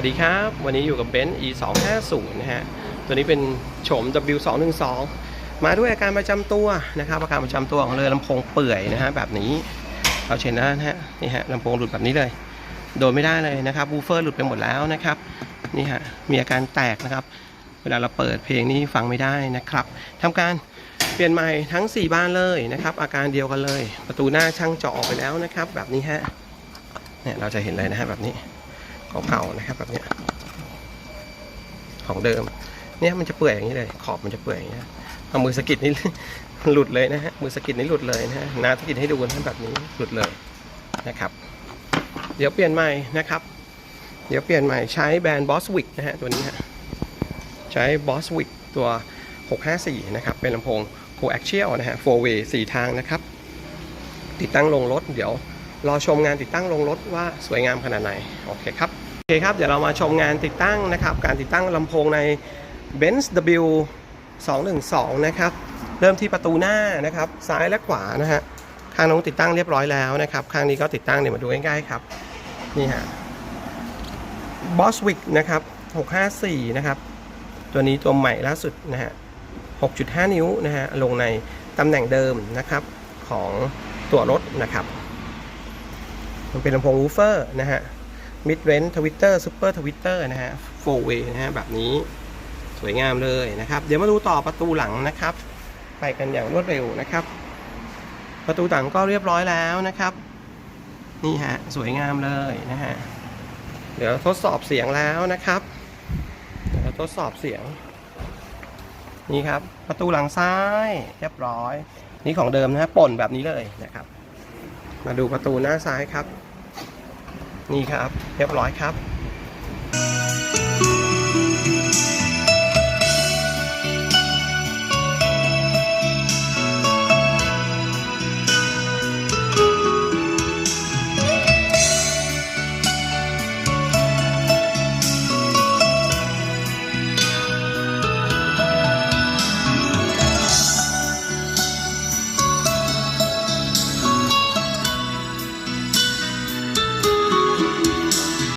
วัสดีครับ วันนี้อยู่กับเบนซ์ e 2 5 0นะฮะ ตัวนี้เป็นโฉม w 2 1 2มาด้วยอาการประจำตัวนะครับอาการประจำตัวของเรือลำโพงเปื่อยนะฮะแบบนี้เราเห็นนะฮะนี่ฮะลำโพงหลุดแบบนี้เลย โดนไม่ได้เลยนะครับบูเฟอร์หลุดไปหมดแล้วนะครับนี่ฮะมีอาการแตกนะครับ เวลาเราเปิดเพลงนี้ฟังไม่ได้นะครับทำการเปลี่ยนใหม่ทั้ง 4 บ้านเลยนะครับ อาการเดียวกันเลย ประตูหน้าช่างเจาะออกไปแล้วนะครับ แบบนี้ฮะเนี่ยเราจะเห็นเลยนะฮะแบบนี้ เก่าๆนะครับแบบนี้ของเดิม เนี่ยมันจะเปื่อยอย่างนี้เลย ขอบมันจะเปื่อยอย่างนี้เอามือสกิดนี่หลุดเลยนะฮะมือสกิดนี่หลุดเลยนะฮะนาสกิดให้ดูนะแบบนี้หลุดเลยนะครับ เดี๋ยวเปลี่ยนใหม่นะครับ เดี๋ยวเปลี่ยนใหม่ใช้แบรนด์ Boswick นะฮะตัวนี้ฮะใช้ Boswick ตัว 654 นะครับ เป็นลำโพง coaxial นะฮะ4 way 4 ทางนะครับ ติดตั้งลงรถเดี๋ยว รอชมงานติดตั้งลงรถว่าสวยงามขนาดไหน โอเคครับ โอเคครับ เดี๋ยวเรามาชมงานติดตั้งนะครับ การติดตั้งลำโพงใน Benz W 212นะครับ เริ่มที่ประตูหน้านะครับ ซ้ายและขวานะฮะ ข้างน้องติดตั้งเรียบร้อยแล้วนะครับ ข้างนี้ก็ติดตั้งเนี่ยมาดูใกล้ๆครับ นี่ฮะ Boswick นะครับ 654 นะครับ ตัวนี้ตัวใหม่ล่าสุดนะฮะ 6.5 นิ้วนะฮะ ลงในตำแหน่งเดิมนะครับของตัวรถนะครับ มันเป็นลำโพงวูเฟอร์นะฮะ mid range twitter super twitter นะฮะ four way นะฮะแบบนี้สวยงามเลยนะครับ เดี๋ยวมาดูต่อประตูหลังนะครับ ไปกันอย่างรวดเร็วนะครับ ประตูหลังก็เรียบร้อยแล้วนะครับ นี่ฮะสวยงามเลยนะฮะเดี๋ยวทดสอบเสียงแล้วนะครับเดี๋ยวทดสอบเสียง นี่ครับ ประตูหลังซ้ายเรียบร้อย นี่ของเดิมนะฮะป่นแบบนี้เลยนะครับ มาดูประตูหน้าซ้ายครับ นี่ครับ เรียบร้อยครับ